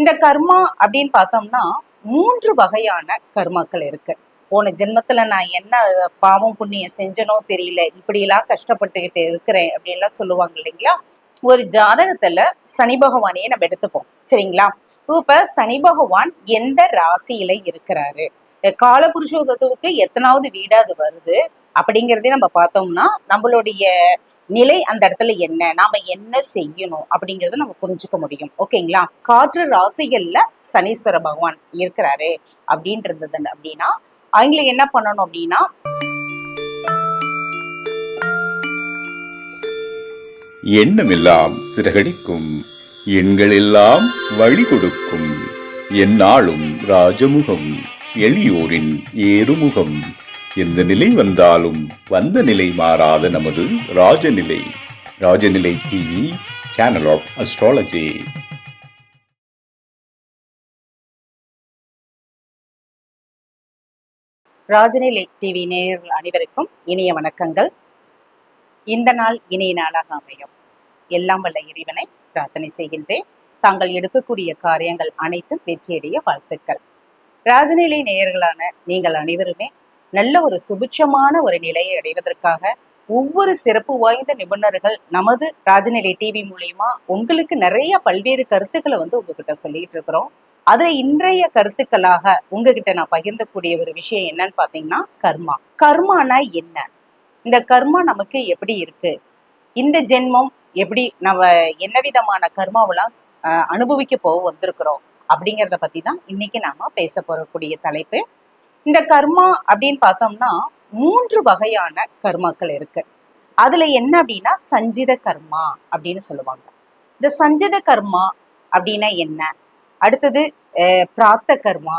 இந்த கர்மா அப்படின்னு பார்த்தோம்னா மூன்று வகையான கர்மாக்கள் இருக்கு. போன ஜென்மத்துல நான் என்ன பாவம் புண்ணியம் செஞ்சனோ தெரியல இப்படியெல்லாம் கஷ்டப்பட்டுக்கிட்டு இருக்கிறேன் அப்படின்லாம் சொல்லுவாங்க இல்லைங்களா? ஒரு ஜாதகத்துல சனி பகவானையே நம்ம எடுத்துப்போம். சரிங்களா? இப்ப சனி பகவான் எந்த ராசியில இருக்கிறாரு? காலபுருஷோகத்துவுக்கு எத்தனாவது வீடா அது வருது? அப்படிங்கிறதே நம்ம பார்த்தோம்னா நம்மளுடைய நிலை அந்த இடத்துல என்ன? நாம என்ன செய்யணும்? அப்படிங்கறத நம்ம புரிஞ்சுக்க முடியும். ஓகேங்களா? காற்று ராசிகள்ல சனீஸ்வர பகவான் இருக்கிறாரு அப்படின்றது அப்படின்னா அவங்களை என்ன பண்ணணும் அப்படின்னா எண்ணமெல்லாம் சிறகடிக்கும் எண்களெல்லாம் வழி கொடுக்கும் எந்நாளும் ராஜமுகம் எளியோரின் ஏறுமுகம். எந்த நிலை வந்தாலும் வந்த நிலை மாறாத நமது Rajanilai. Rajanilai TV channel of astrology Rajanilai TV நேயர்கள் அனைவருக்கும் இனிய வணக்கங்கள். இந்த நாள் இனிய நாளாக அமையும். எல்லாம் வல்ல இறைவனை பிரார்த்தனை செய்கின்றேன். தாங்கள் எடுக்கக்கூடிய காரியங்கள் அனைத்தும் வெற்றியடைய வாழ்த்துக்கள். ராஜநிலை நேயர்களான நீங்கள் அனைவருமே நல்ல ஒரு சுபிட்சமான ஒரு நிலையை அடைவதற்காக ஒவ்வொரு சிறப்பு வாய்ந்த நிபுணர்கள் நமது ராஜநிலை டிவி மூலியமா உங்களுக்கு நிறைய பல்வேறு கருத்துக்களை வந்து உங்ககிட்ட சொல்லிட்டு இருக்கிறோம். அதுல இன்றைய கருத்துக்களாக உங்ககிட்ட நான் பகிர்ந்தக்கூடிய ஒரு விஷயம் என்னன்னு பாத்தீங்கன்னா கர்மா. கர்மானா என்ன? இந்த கர்மா நமக்கு எப்படி இருக்கு? இந்த ஜென்மம் எப்படி நம்ம என்ன விதமான கர்மாவெல்லாம் அனுபவிக்க போக வந்திருக்கிறோம்? அப்படிங்கிறத பத்தி தான் இன்னைக்கு நாம பேச போறக்கூடிய தலைப்பு. இந்த கர்மா அப்படின்னு பார்த்தோம்னா மூன்று வகையான கர்மாக்கள் இருக்கு. அதுல என்ன அப்படின்னா சஞ்சித கர்மா அப்படின்னு சொல்லுவாங்க. இந்த சஞ்சித கர்மா அப்படின்னா என்ன? அடுத்தது பிராத்த கர்மா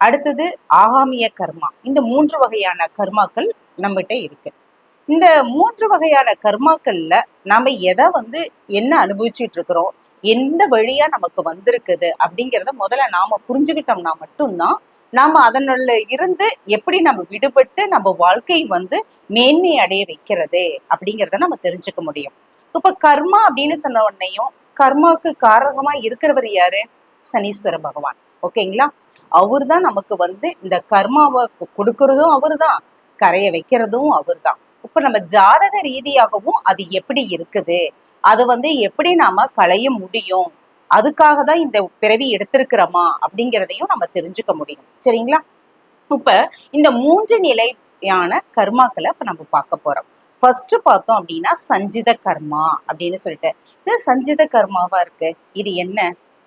அடுத்தது ஆகாமிய கர்மா. இந்த மூன்று வகையான கர்மாக்கள் நம்மகிட்ட இருக்கு. இந்த மூன்று வகையான கர்மாக்கள்ல நாம எதை வந்து என்ன அனுபவிச்சுட்டு இருக்கிறோம்? எந்த வழியா நமக்கு வந்திருக்குது அப்படிங்கிறத முதல்ல நாம புரிஞ்சுக்கிட்டோம்னா மட்டும்தான் நாம அதனுள்ள இருந்து எப்படி நம்ம விடுபட்டு நம்ம வாழ்க்கை வந்து மேன்மை அடைய வைக்கிறது அப்படிங்கிறத நம்ம தெரிஞ்சுக்க முடியும். இப்ப கர்மா அப்படின்னு சொன்ன உடனேயும் கர்மாவுக்கு காரணமா இருக்கிறவர் யாரு? சனீஸ்வர பகவான். ஓகேங்களா? அவர் தான் நமக்கு வந்து இந்த கர்மாவை கொடுக்கறதும் அவர் தான் கரைய வைக்கிறதும் அவர் தான் இப்ப நம்ம ஜாதக ரீதியாகவும் அது எப்படி இருக்குது? அது வந்து எப்படி நாம களைய முடியும்? அதுக்காக தான் இந்த பிறவி எடுத்திருக்கிறோமா அப்படிங்கிறதையும் நம்ம தெரிஞ்சுக்க முடியும். சரிங்களா? இப்ப இந்த மூன்று நிலையான கர்மாக்களை இப்ப நம்ம பார்க்க போறோம். ஃபர்ஸ்ட் பார்த்தோம் அப்படின்னா சஞ்சித கர்மா அப்படின்னு சொல்லிட்டு. இது சஞ்சித கர்மாவா இருக்கு? இது என்ன?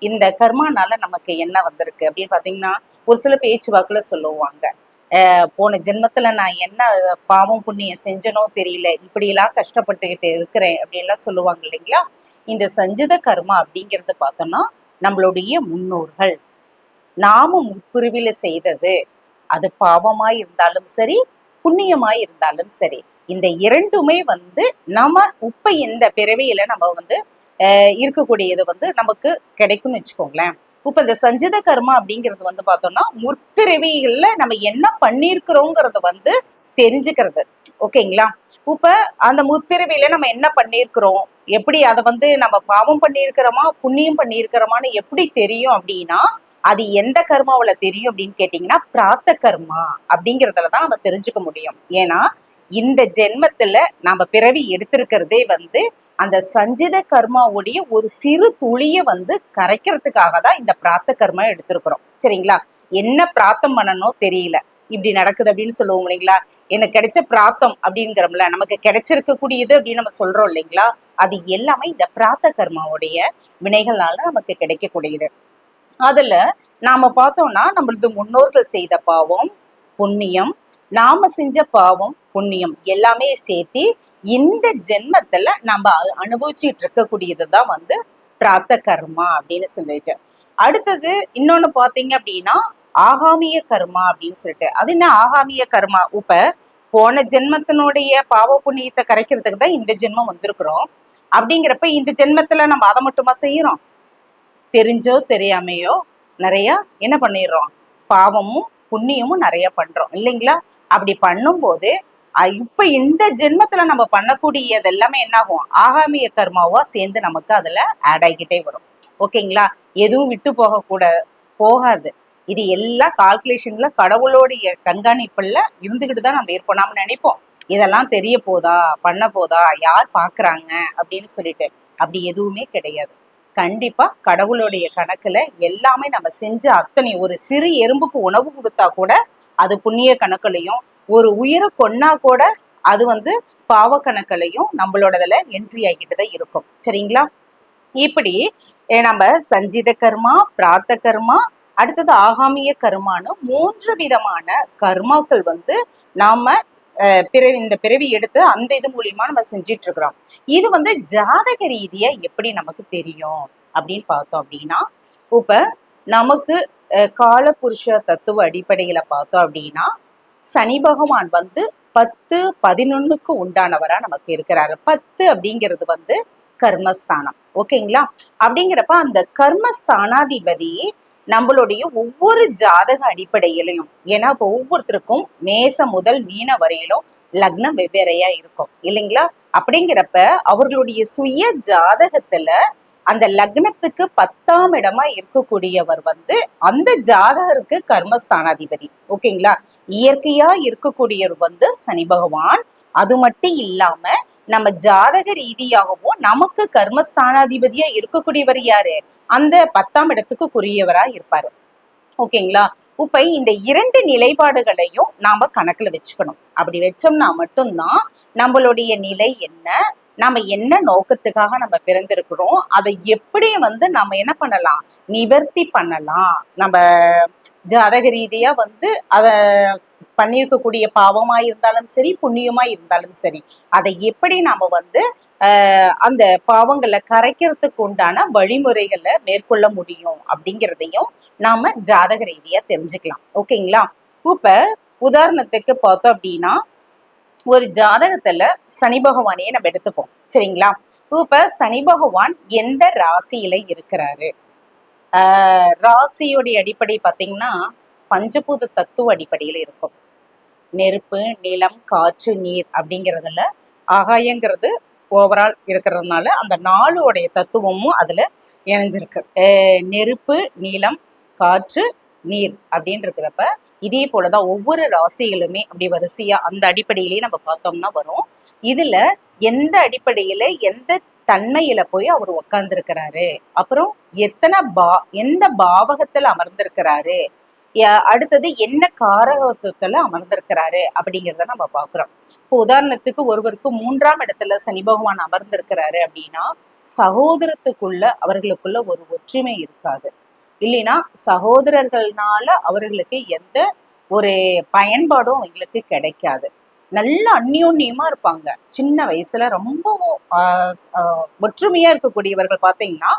இந்த கர்மானால நமக்கு என்ன வந்திருக்கு? அப்படின்னு பாத்தீங்கன்னா ஒரு சில பேச்சுவாக்குல சொல்லுவாங்க. அஹ் போன ஜென்மத்துல நான் என்ன பாவம் புண்ணியம் செஞ்சனோ தெரியல. இப்படியெல்லாம் கஷ்டப்பட்டுக்கிட்டு இருக்கிறேன் அப்படின்லாம் சொல்லுவாங்க இல்லைங்களா? இந்த சஞ்சித கர்மா அப்படிங்கிறத பார்த்தோம்னா நம்மளுடைய முன்னோர்கள். நாம முற்பிரிவில செய்தது. அது பாவமாய் இருந்தாலும் சரி புண்ணியமாய் இருந்தாலும் சரி. இந்த இரண்டுமே வந்து நம்ம உப்ப இந்த பிறவியில நம்ம வந்து இருக்கக்கூடியது வந்து நமக்கு கிடைக்கும்னு வச்சுக்கோங்களேன். இப்ப இந்த சஞ்சித கர்மா அப்படிங்கிறது வந்து பார்த்தோம்னா முற்பிறவிகள்ல நம்ம என்ன பண்ணியிருக்கிறோங்கிறத வந்து தெரிஞ்சுக்கிறது. ஓகேங்களா? இப்ப அந்த முற்பிறவியில நம்ம என்ன பண்ணியிருக்கிறோம்? எப்படி அதை வந்து நம்ம பாவம் பண்ணியிருக்கிறோமா? புண்ணியம் பண்ணியிருக்கிறோமான்னு எப்படி தெரியும் அப்படின்னா அது எந்த கர்மாவுல தெரியும் அப்படின்னு கேட்டிங்கன்னா பிராத்த கர்மா அப்படிங்கிறதுல தான் நம்ம தெரிஞ்சுக்க முடியும். ஏன்னா இந்த ஜென்மத்துல நம்ம பிறவி எடுத்திருக்கிறதே வந்து அந்த சஞ்சித கர்மாவுடைய ஒரு சிறு துளிய வந்து கரைக்கிறதுக்காக தான் இந்த பிராத்த கர்மா எடுத்திருக்கிறோம். சரிங்களா? என்ன பிரார்த்தம் பண்ணணும் தெரியல. இப்படி நடக்குது அப்படின்னு சொல்லுவோம் இல்லைங்களா? எனக்கு கிடைச்ச பிராத்தம் அப்படிங்கிறோம்ல நமக்கு கிடைச்சிருக்கக்கூடியது அப்படின்னு நம்ம சொல்றோம் இல்லைங்களா? அது எல்லாமே இந்த பிராத்த கர்மாவுடைய வினைகளால நமக்கு கிடைக்கக்கூடியது. அதுல நாம பார்த்தோம்னா நம்மளது முன்னோர்கள் செய்த பாவம் புண்ணியம் நாம செஞ்ச பாவம் புண்ணியம் எல்லாமே சேர்த்து இந்த ஜென்மத்துல நம்ம அனுபவிச்சுட்டு இருக்கக்கூடியது தான் வந்து பிராத்த கர்மா அப்படின்னு சொல்லிட்டு. அடுத்தது இன்னொன்னு பாத்தீங்க அப்படின்னா ஆகாமிய கர்மா அப்படின்னு சொல்லிட்டு. அது என்ன ஆகாமிய கர்மா? இப்ப போன ஜென்மத்தினுடைய பாவ புண்ணியத்தை கரைக்கிறதுக்கு தான் இந்த ஜென்மம் வந்திருக்கிறோம். அப்படிங்கிறப்ப இந்த ஜென்மத்துல நம்ம அதை மட்டுமா செய்யறோம்? தெரிஞ்சோ தெரியாமையோ நிறைய என்ன பண்ணிடுறோம்? பாவமும் புண்ணியமும் நிறைய பண்றோம். இல்லைங்களா? அப்படி பண்ணும்போது இப்ப இந்த ஜென்மத்துல நம்ம பண்ணக்கூடியது எல்லாமே என்ன ஆகும் ஆகாமிய கர்மாவா சேர்ந்து நமக்கு அதுல ஆட் ஆகிக்கிட்டே வரும். ஓகேங்களா? எதுவும் விட்டு போக கூட போகாது. இது எல்லா கால்குலேஷன்ல கடவுளோடைய கண்காணிப்புல இருந்துகிட்டு தான் நம்ம இருப்போம் நாம நினைப்போம். இதெல்லாம் தெரிய போதா? பண்ண போதா? யார் பாக்குறாங்க? அப்படின்னு சொல்லிட்டு அப்படி எதுவுமே கிடையாது. கண்டிப்பா கடவுளுடைய கணக்குல எல்லாமே நம்ம செஞ்ச அத்தனை ஒரு சிறு எறும்புக்கு உணவு கொடுத்தா கூட அது புண்ணிய கணக்குலையும் ஒரு உயிரை கொன்னா கூட அது வந்து பாவ கணக்குலையும் நம்மளோடதுல என்ட்ரி ஆகிட்டு தான் இருக்கும். சரிங்களா? இப்படி நம்ம சஞ்சித கர்மா பிராத்த கர்மா அடுத்தது ஆகாமிய கர்மான்னு மூன்று விதமான கர்மாக்கள் வந்து நாம அஹ், பிறவி இந்த பிறவி எடுத்து அந்த இது மூலியமா நம்ம செஞ்சிட்டு இருக்கிறோம் இது வந்து ஜாதக ரீதியா எப்படி நமக்கு தெரியும் அப்படின்னு பார்த்தோம் அப்படின்னா இப்ப நமக்கு அஹ், காலபுருஷ தத்துவ அடிப்படையில பார்த்தோம் அப்படின்னா சனி பகவான் வந்து பத்து பதினொன்னுக்கு உண்டானவரா நமக்கு இருக்கிறாரு. பத்து அப்படிங்கிறது வந்து கர்மஸ்தானம். ஓகேங்களா? அப்படிங்கிறப்ப அந்த கர்மஸ்தானாதிபதி நம்மளுடைய ஒவ்வொரு ஜாதக அடிப்படையிலையும் ஏன்னா இப்போ ஒவ்வொருத்தருக்கும் மேச முதல் மீன வரையிலும் லக்னம் வெவ்வேறையா இருக்கும். இல்லைங்களா? அப்படிங்கிறப்ப அவர்களுடைய சுய ஜாதகத்துல அந்த லக்னத்துக்கு பத்தாம் இடமா இருக்கக்கூடியவர் வந்து அந்த ஜாதகருக்கு கர்மஸ்தானாதிபதி. ஓகேங்களா? இயற்கையா இருக்கக்கூடியவர் வந்து சனி பகவான். அது மட்டும் இல்லாம நம்ம ஜாதக ரீதியாகவும் நமக்கு கர்மஸ்தானாதிபதியா இருக்கக்கூடியவர் யாரு? அந்த பத்தாம் இடத்துக்கு குறியவராக இருப்பாரு. ஓகேங்களா? இப்போ இந்த இரண்டு நிலைப்பாடுகளையும் நாம கணக்குல வச்சுக்கணும். அப்படி வச்சோம்னா மட்டும்தான் நம்மளுடைய நிலை என்ன நம்ம என்ன நோக்கத்துக்காக நம்ம பிறந்திருக்கிறோம் அதை எப்படி வந்து நம்ம என்ன பண்ணலாம்? நிவர்த்தி பண்ணலாம். நம்ம ஜாதக ரீதியா வந்து அதை பண்ணியிருக்கக்கூடிய பாவமா இருந்தாலும் சரி புண்ணியமா இருந்தாலும் சரி அதை எப்படி நாம வந்து ஆஹ் அந்த பாவங்களை கரைக்கிறதுக்கு உண்டான வழிமுறைகளை மேற்கொள்ள முடியும் அப்படிங்கிறதையும் நாம ஜாதக ரீதியா தெரிஞ்சுக்கலாம். ஓகேங்களா? இப்ப உதாரணத்துக்கு பார்த்தோம் அப்படின்னா ஒரு ஜாதகத்துல சனி பகவானையே நம்ம எடுத்துப்போம். சரிங்களா? இப்ப சனி பகவான் எந்த ராசியில இருக்கிறாரு? ஆஹ் ராசியோடைய அடிப்படை பார்த்தீங்கன்னா பஞ்சபூத தத்துவ அடிப்படையில இருக்கும். நெருப்பு நிலம் காற்று நீர் அப்படிங்கிறதுல ஆகாயங்கிறது ஓவரால் இருக்கிறதுனால அந்த நாளுடைய தத்துவமும் அதுல இணைஞ்சிருக்கு. நெருப்பு நீளம் காற்று நீர் அப்படின்னு இருக்கிறப்ப இதே போலதான் ஒவ்வொரு ராசிகளுமே அப்படி வரிசையா அந்த அடிப்படையிலேயே நம்ம பார்த்தோம்னா வரும். இதுல எந்த அடிப்படையில எந்த தன்மையில போய் அவர் உட்கார்ந்துருக்கிறாரு அப்புறம் எத்தனை பா எந்த பாவகத்துல அமர்ந்திருக்கிறாரு? அடுத்தது என்ன காரகத்துக்கள் அமர்ந்திருக்கிறாரு அப்படிங்கிறத நம்ம பாக்குறோம் இப்போ உதாரணத்துக்கு ஒருவருக்கு மூன்றாம் இடத்துல சனி பகவான் அமர்ந்திருக்கிறாரு அப்படின்னா சகோதரத்துக்குள்ள அவர்களுக்குள்ள ஒரு ஒற்றுமை இருக்காது. இல்லைன்னா சகோதரர்கள்னால அவர்களுக்கு எந்த ஒரு பயன்பாடும் அவங்களுக்கு கிடைக்காது. நல்ல அந்யோன்யமா இருப்பாங்க. சின்ன வயசுல ரொம்பவும் ஆஹ் ஒற்றுமையா இருக்கக்கூடியவர்கள் பாத்தீங்கன்னா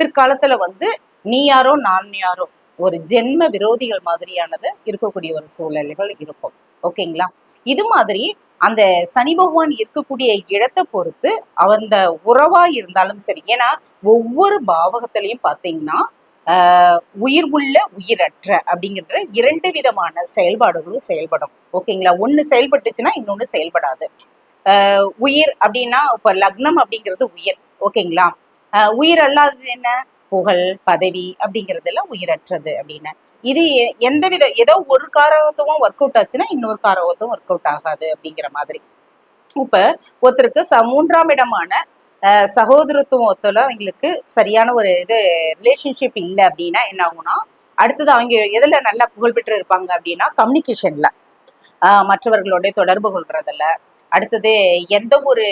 பிற்காலத்துல வந்து நீ யாரோ நான் யாரோ ஒரு ஜென்ம விரோதிகள் மாதிரியானது இருக்கக்கூடிய ஒரு சூழ்நிலைகள் இருக்கும். ஓகேங்களா? இது மாதிரி அந்த சனி பகவான் இருக்கக்கூடிய இடத்தை பொறுத்து அந்த உறவா இருந்தாலும் சரி ஏன்னா ஒவ்வொரு பாவகத்திலையும் பாத்தீங்கன்னா ஆஹ் உயிர் உள்ள உயிரற்ற அப்படிங்கிற இரண்டு விதமான செயல்பாடுகளும் செயல்படும். ஓகேங்களா? ஒண்ணு செயல்பட்டுச்சுன்னா இன்னொன்னு செயல்படாது. ஆஹ் உயிர் அப்படின்னா இப்ப லக்னம் அப்படிங்கிறது உயிர். ஓகேங்களா? ஆஹ் உயிர் அல்லாதது என்ன? புகழ் பதவி அப்படிங்கறதெல்லாம் உயிரற்றது அப்படின்னு. இது எந்த வித ஏதோ ஒரு காரகத்துவம் ஒர்க் அவுட் ஆச்சுன்னா இன்னொரு காரகத்தும் ஒர்க் அவுட் ஆகாது அப்படிங்கிற மாதிரி. இப்ப ஒருத்தருக்கு ச மூன்றாம் இடமான அஹ், சகோதரத்துவத்துல அவங்களுக்கு சரியான ஒரு இது ரிலேஷன்ஷிப் இல்லை அப்படின்னா என்ன ஆகும்னா அடுத்தது அவங்க எதுல நல்லா புகழ்பெற்று இருப்பாங்க அப்படின்னா கம்யூனிகேஷன்ல மற்றவர்களோட தொடர்பு கொள்றதுல அடுத்தது எந்த ஒரு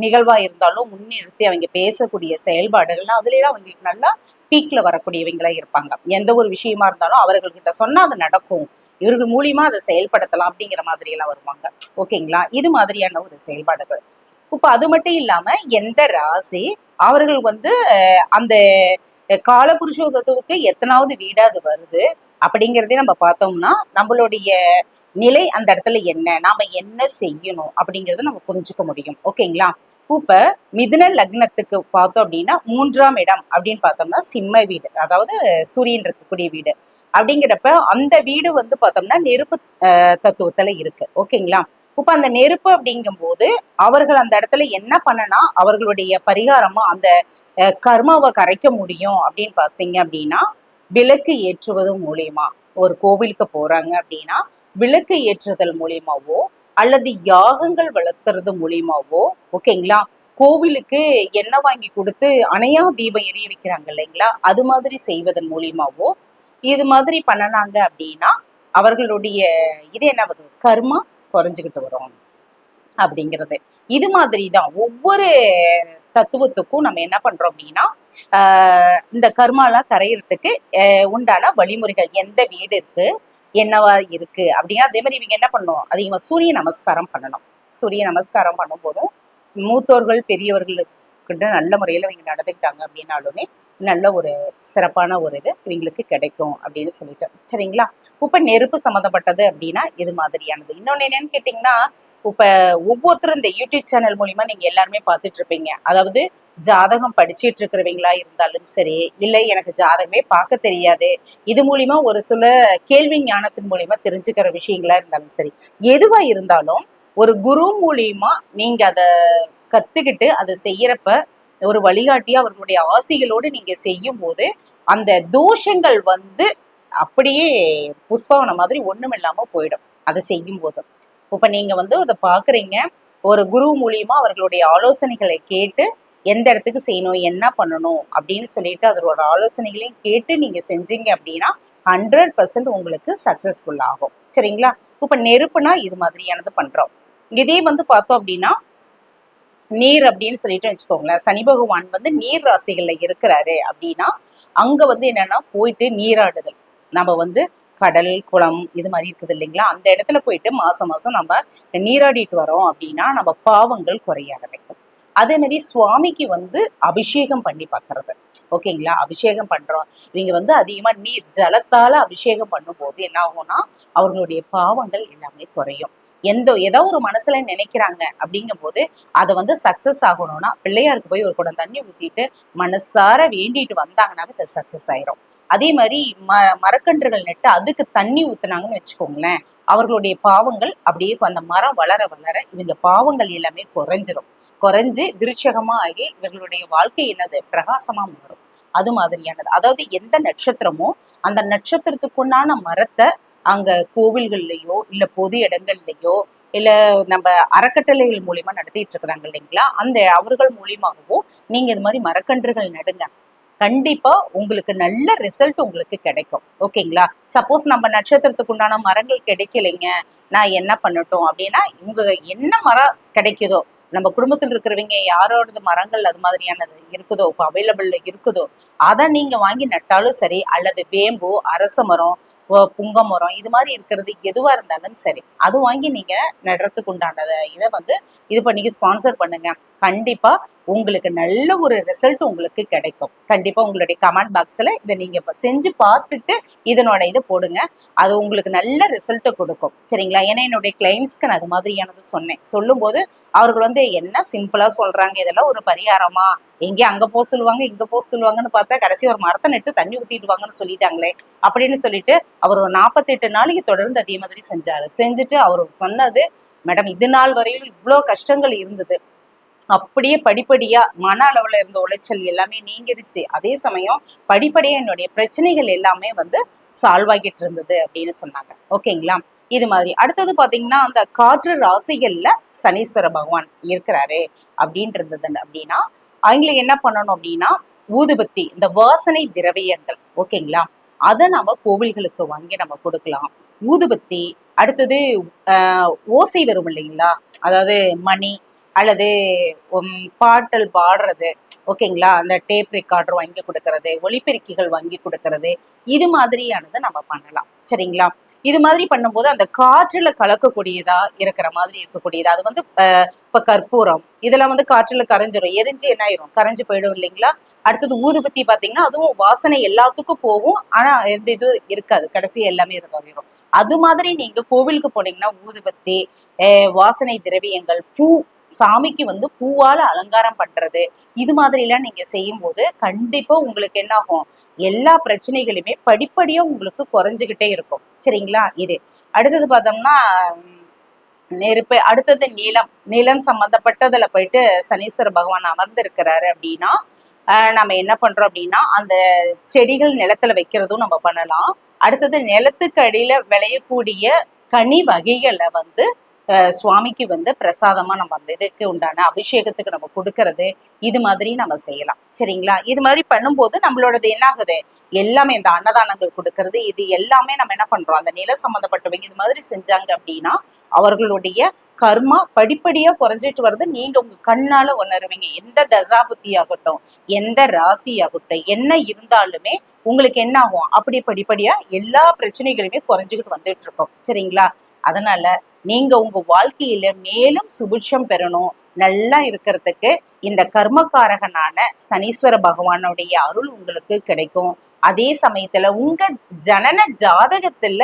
நிகழ்வா இருந்தாலும் முன்னிறுத்தி அவங்க பேசக்கூடிய செயல்பாடுகள்னா அதுல அவங்களுக்கு நல்லா பீக்ல வரக்கூடியவங்களா இருப்பாங்க. எந்த ஒரு விஷயமா இருந்தாலும் அவர்கள்கிட்ட சொன்னா அது நடக்கும். இவர்கள் மூலியமா அதை செயல்படுத்தலாம் அப்படிங்கிற மாதிரி எல்லாம் வருவாங்க. ஓகேங்களா? இது மாதிரியான ஒரு செயல்பாடுகள். இப்ப அது மட்டும் இல்லாம எந்த ராசி அவர்கள் வந்து அஹ், அந்த காலபுருஷோதத்துவுக்கு எத்தனாவது வீடா அது வருது அப்படிங்கிறதே நம்ம பார்த்தோம்னா நம்மளுடைய நிலை அந்த இடத்துல என்ன நாம என்ன செய்யணும் அப்படிங்கறத நம்ம புரிஞ்சுக்க முடியும். ஓகேங்களா? இப்ப மிதுன லக்னத்துக்கு பார்த்தோம் அப்படின்னா மூன்றாம் இடம் அப்படின்னு பார்த்தோம்னா சிம்ம வீடு அதாவது சூரியன் இருக்கக்கூடிய வீடு. அப்படிங்கிறப்ப அந்த வீடு வந்து பார்த்தோம்னா நெருப்பு தத்துவத்துல இருக்கு. ஓகேங்களா? இப்ப அந்த நெருப்பு அப்படிங்கும்போது அவர்கள் அந்த இடத்துல என்ன பண்ணனா அவர்களுடைய பரிகாரமா அந்த கர்மாவை கரைக்க முடியும் அப்படின்னு பார்த்தீங்க அப்படின்னா விளக்கு ஏற்றுவது மூலியமா ஒரு கோவிலுக்கு போறாங்க அப்படின்னா விளக்கு ஏற்றுதல் மூலியமாவோ அல்லது யாகங்கள் வளர்த்துறது மூலியமாவோ ஓகேங்களா கோவிலுக்கு எண்ணெய் வாங்கி கொடுத்து அணையா தீபம் எரிய வைக்கிறாங்க இல்லைங்களா? அது மாதிரி செய்வதன் மூலியமாவோ இது மாதிரி பண்ணனாங்க அப்படின்னா அவர்களுடைய இது என்னவது? கர்மா குறைஞ்சுக்கிட்டு வரும். அப்படிங்கிறது. இது மாதிரி தான் ஒவ்வொரு தத்துவத்துக்கும் நம்ம என்ன பண்றோம் அப்படின்னா ஆஹ் இந்த கர்மாலாம் கரையிறதுக்கு உண்டான வழிமுறைகள் எந்த வீடு இருக்கு என்னவா இருக்கு அப்படின்னா அதே மாதிரி இவங்க என்ன பண்ணணும் அதிகமா சூரிய நமஸ்காரம் பண்ணணும். சூரிய நமஸ்காரம் பண்ணும்போதும் மூத்தோர்கள் பெரியவர்களுக்கு நல்ல முறையில இவங்க நடந்துக்கிட்டாங்க அப்படின்னாலுமே நல்ல ஒரு சிறப்பான ஒரு இது இவங்களுக்கு கிடைக்கும் அப்படின்னு சொல்லிட்டு சரிங்களா? இப்போ நெருப்பு சம்மந்தப்பட்டது அப்படின்னா இது மாதிரியானது. இன்னொன்று என்னன்னு கேட்டிங்கன்னா இப்போ ஒவ்வொருத்தரும் இந்த யூடியூப் சேனல் மூலிமா நீங்கள் எல்லாருமே பார்த்துட்டு இருப்பீங்க அதாவது ஜாதகம் படிச்சுட்டு இருக்கிறவங்களா இருந்தாலும் சரி இல்லை எனக்கு ஜாதகமே பார்க்க தெரியாது இது மூலிமா ஒரு சில கேள்வி ஞானத்தின் மூலிமா தெரிஞ்சுக்கிற விஷயங்களா இருந்தாலும் சரி எதுவா இருந்தாலும் ஒரு குரு மூலியமா நீங்க அதை கத்துக்கிட்டு அதை செய்யறப்ப ஒரு வழிகாட்டியா அவர்களுடைய ஆசைகளோடு நீங்க செய்யும் போது அந்த தோஷங்கள் வந்து அப்படியே புஷ்பவனம் மாதிரி ஒன்றும் இல்லாமல் போயிடும். அதை செய்யும் போது இப்ப நீங்க வந்து அதை பார்க்குறீங்க ஒரு குரு மூலியமா அவர்களுடைய ஆலோசனைகளை கேட்டு எந்த இடத்துக்கு செய்யணும் என்ன பண்ணணும் அப்படின்னு சொல்லிட்டு அதோட ஆலோசனைகளையும் கேட்டு நீங்க செஞ்சீங்க அப்படின்னா ஹண்ட்ரட் பர்சன்ட் உங்களுக்கு சக்சஸ்ஃபுல் ஆகும். சரிங்களா? இப்ப நெருப்புனா இது மாதிரியானது பண்றோம். இதே வந்து பார்த்தோம் அப்படின்னா நீர் அப்படின்னு சொல்லிட்டு வச்சுக்கோங்களேன். சனி பகவான் வந்து நீர் ராசிகள்ல இருக்கிறாரு அப்படின்னா அங்க வந்து என்னன்னா போயிட்டு நீராடுதல். நம்ம வந்து கடல் குளம் இது மாதிரி இருக்குது இல்லைங்களா? அந்த இடத்துல போயிட்டு மாசம் மாசம் நம்ம நீராடிட்டு வரோம் அப்படின்னா நம்ம பாவங்கள் குறைய ஆரம்பிக்கும். அதே மாதிரி சுவாமிக்கு வந்து அபிஷேகம் பண்ணி பார்க்கறது. ஓகேங்களா? அபிஷேகம் பண்றோம். இவங்க வந்து அதிகமா நீர் ஜலத்தால அபிஷேகம் பண்ணும்போது என்ன ஆகும்னா அவர்களுடைய பாவங்கள் எல்லாமே குறையும். எந்த ஏதோ ஒரு மனசுல நினைக்கிறாங்க அப்படிங்கும்போது அதை வந்து சக்சஸ் ஆகணும்னா பிள்ளையாருக்கு போய் ஒரு குடம் தண்ணி ஊத்திட்டு மனசார வேண்டிட்டு வந்தாங்கன்னாவே அது சக்சஸ் ஆயிரும். அதே மாதிரி ம மரக்கன்றுகள் நட்டு அதுக்கு தண்ணி ஊத்துனாங்கன்னு வச்சுக்கோங்களேன் அவர்களுடைய பாவங்கள் அப்படியே அந்த மரம் வளர வளர இவங்க பாவங்கள் எல்லாமே குறைஞ்சிரும். குறைஞ்சு விருட்சகமா ஆகி இவர்களுடைய வாழ்க்கை என்னது? பிரகாசமா மாறும். அது மாதிரியானது. அதாவது எந்த நட்சத்திரமோ அந்த நட்சத்திரத்துக்குண்டான மரத்தை அங்க கோவில்கள்லையோ இல்ல பொது இடங்கள்லையோ இல்ல நம்ம அறக்கட்டளைகள் மூலியமா நடத்திட்டு இருக்கிறாங்க இல்லைங்களா? அந்த அவர்கள் மூலியமாகவும் நீங்க இது மாதிரி மரக்கன்றுகள் நடுங்க. கண்டிப்பா உங்களுக்கு நல்ல ரிசல்ட் உங்களுக்கு கிடைக்கும். ஓகேங்களா? சப்போஸ் நம்ம நட்சத்திரத்துக்கு உண்டான மரங்கள் கிடைக்கலைங்க. நான் என்ன பண்ணட்டும் அப்படின்னா இவங்க என்ன மரம் கிடைக்குதோ நம்ம குடும்பத்தில் இருக்கிறவங்க யாரோடது மரங்கள் அது மாதிரியானது இருக்குதோ இப்போ அவைலபிள்ல இருக்குதோ அதை நீங்க வாங்கி நட்டாலும் சரி அல்லது வேம்பு அரச மரம் புங்க மரம் இது மாதிரி இருக்கிறது எதுவாக இருந்தாலும் சரி அது வாங்கி நீங்க நடுறதுக்கு உண்டானதை இதை வந்து இது பண்ணி ஸ்பான்சர் பண்ணுங்க. கண்டிப்பா உங்களுக்கு நல்ல ஒரு ரிசல்ட் உங்களுக்கு கிடைக்கும். கண்டிப்பா உங்களுடைய கமெண்ட் பாக்ஸ்ல இதை நீங்க இப்போ செஞ்சு பார்த்துட்டு இதனோட இதை போடுங்க. அது உங்களுக்கு நல்ல ரிசல்ட்டை கொடுக்கும். சரிங்களா? ஏன்னா என்னுடைய கிளைண்ட்ஸ்க்கு நான் அது மாதிரியானது சொன்னேன். சொல்லும்போது அவர்கள் வந்து என்ன சிம்பிளா சொல்றாங்க? இதெல்லாம் ஒரு பரிகாரமா? எங்கே அங்க போக சொல்லுவாங்க இங்க போக சொல்லுவாங்கன்னு பார்த்தா கடைசி ஒரு மரத்தை நட்டு தண்ணி ஊத்திட்டு வாங்கன்னு சொல்லிட்டாங்களே அப்படின்னு சொல்லிட்டு அவர் ஒரு நாற்பத்தெட்டு நாளைக்கு தொடர்ந்து அதே மாதிரி செஞ்சாரு. செஞ்சுட்டு அவர் சொன்னது மேடம் இது நாள் வரையிலும் இவ்வளோ கஷ்டங்கள் இருந்தது. அப்படியே படிப்படியா மன அளவுல இருந்த உளைச்சல் எல்லாமே நீங்கிருச்சு. அதே சமயம் படிப்படியா என்னுடைய பிரச்சனைகள் எல்லாமே வந்து சால்வ் ஆகிட்டு இருந்தது அப்படின்னு சொன்னாங்க. ஓகேங்களா? இது மாதிரி. அடுத்தது பாத்தீங்கன்னா அந்த காற்று ராசிகள்ல சனீஸ்வர பகவான் இருக்கிறாரு அப்படின்ட்டு இருந்தது அப்படின்னா அவங்களை என்ன பண்ணணும் அப்படின்னா ஊதுபத்தி இந்த வாசனை திரவியங்கள் ஓகேங்களா? அதை நம்ம கோவில்களுக்கு வாங்கி நம்ம கொடுக்கலாம். ஊதுபத்தி அடுத்தது ஆஹ், ஓசை வரும் இல்லைங்களா? அதாவது மணி அல்லது உம், பாட்டல் பாடுறது. ஓகேங்களா? அந்த டேப் ரெக்கார்டர் வாங்கி கொடுக்கறது ஒலிபெருக்கிகள் வாங்கி கொடுக்கறது இது மாதிரியானதை நம்ம பண்ணலாம். சரிங்களா? இது மாதிரி பண்ணும்போது அந்த காற்றுல கலக்கக்கூடியதா இருக்கிற மாதிரி இருக்கக்கூடியதா. அது வந்து இப்போ இப்ப கற்பூரம். இதெல்லாம் வந்து காற்றில் கரைஞ்சிரும். எரிஞ்சு என்ன ஆயிரும்? கரைஞ்சு போயிடும் இல்லைங்களா? அடுத்தது ஊதுபத்தி பாத்தீங்கன்னா அதுவும் வாசனை எல்லாத்துக்கும் போகும். ஆனா எந்த இது இருக்காது. கடைசி எல்லாமே இருக்காயிரும் அது மாதிரி நீங்க கோவிலுக்கு போனீங்கன்னா ஊதுபத்தி ஆஹ், வாசனை திரவியங்கள் பூ சாமிக்கு வந்து பூவால அலங்காரம் பண்றது. இது மாதிரி எல்லாம் நீங்க செய்யும் போது கண்டிப்பா உங்களுக்கு என்ன ஆகும் எல்லா பிரச்சனைகளுமே படிப்படியா உங்களுக்கு குறைஞ்சுகிட்டே இருக்கும். சரிங்களா? இது. அடுத்தது பார்த்தோம்னா நெருப்பு அடுத்தது நீளம் நிலம் சம்பந்தப்பட்டதுல போயிட்டு சனீஸ்வர பகவான் அமர்ந்திருக்கிறாரு அப்படின்னா ஆஹ் நம்ம என்ன பண்றோம் அப்படின்னா அந்த செடிகள் நிலத்துல வைக்கிறதும் நம்ம பண்ணலாம். அடுத்தது நிலத்துக்கு அடியில விளையக்கூடிய கனி வகைகளை வந்து சுவாமிக்கு வந்து பிரசாதமா நம்ம அந்த இதுக்கு உண்டான அபிஷேகத்துக்கு நம்ம கொடுக்கறது இது மாதிரி நம்ம செய்யலாம். சரிங்களா? இது மாதிரி பண்ணும்போது நம்மளோடது என்ன ஆகுது எல்லாமே இந்த அன்னதானங்கள் கொடுக்கறது இது எல்லாமே நம்ம என்ன பண்றோம்? அந்த நில சம்பந்தப்பட்டவங்க இது மாதிரி செஞ்சாங்க அப்படின்னா அவர்களுடைய கர்மா படிப்படியா குறைஞ்சிட்டு வருது. நீங்க உங்க கண்ணால உணருவீங்க. எந்த தசாபுத்தி ஆகட்டும் எந்த ராசி ஆகட்டும் என்ன இருந்தாலுமே உங்களுக்கு என்ன ஆகும்? அப்படி படிப்படியா எல்லா பிரச்சனைகளுமே குறைஞ்சுக்கிட்டு வந்துட்டு இருக்கும். சரிங்களா? அதனால நீங்க உங்க வாழ்க்கையில மேலும் சுபிட்சம் பெறணும். நல்லா இருக்கிறதுக்கு இந்த கர்மகாரகனான சனீஸ்வர பகவானுடைய அருள் உங்களுக்கு கிடைக்கும். அதே சமயத்துல உங்க ஜனன ஜாதகத்துல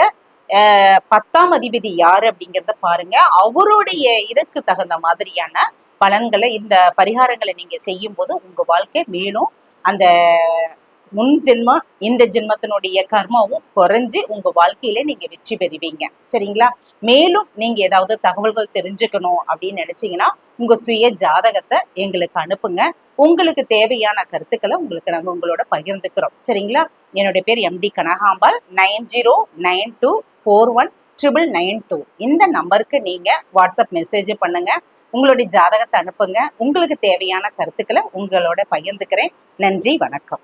ஆஹ் பத்தாம் அதிபதி யாரு அப்படிங்கிறத பாருங்க. அவருடைய இதுக்கு தகுந்த மாதிரியான பலன்களை இந்த பரிகாரங்களை நீங்க செய்யும் போது உங்க வாழ்க்கை மேலும் அந்த முன் ஜென்மம் இந்த ஜென்மத்தினுடைய கர்மாவும் குறைஞ்சு உங்க வாழ்க்கையில நீங்க வெற்றி பெறுவீங்க. சரிங்களா? மேலும் நீங்க ஏதாவது தகவல்கள் தெரிஞ்சுக்கணும் அப்படின்னு நினைச்சீங்கன்னா உங்க சுய ஜாதகத்தை எங்களுக்கு அனுப்புங்க. உங்களுக்கு தேவையான கருத்துக்களை உங்களுக்கு நாங்கள் உங்களோட பகிர்ந்துக்கிறோம். சரிங்களா? என்னுடைய பேர் MD Kanakambal. Nine zero nine two four one triple nine two. இந்த நம்பருக்கு நீங்க வாட்ஸ்அப் மெசேஜ் பண்ணுங்க. உங்களுடைய ஜாதகத்தை அனுப்புங்க. உங்களுக்கு தேவையான கருத்துக்களை உங்களோட பகிர்ந்துக்கிறேன். நன்றி வணக்கம்.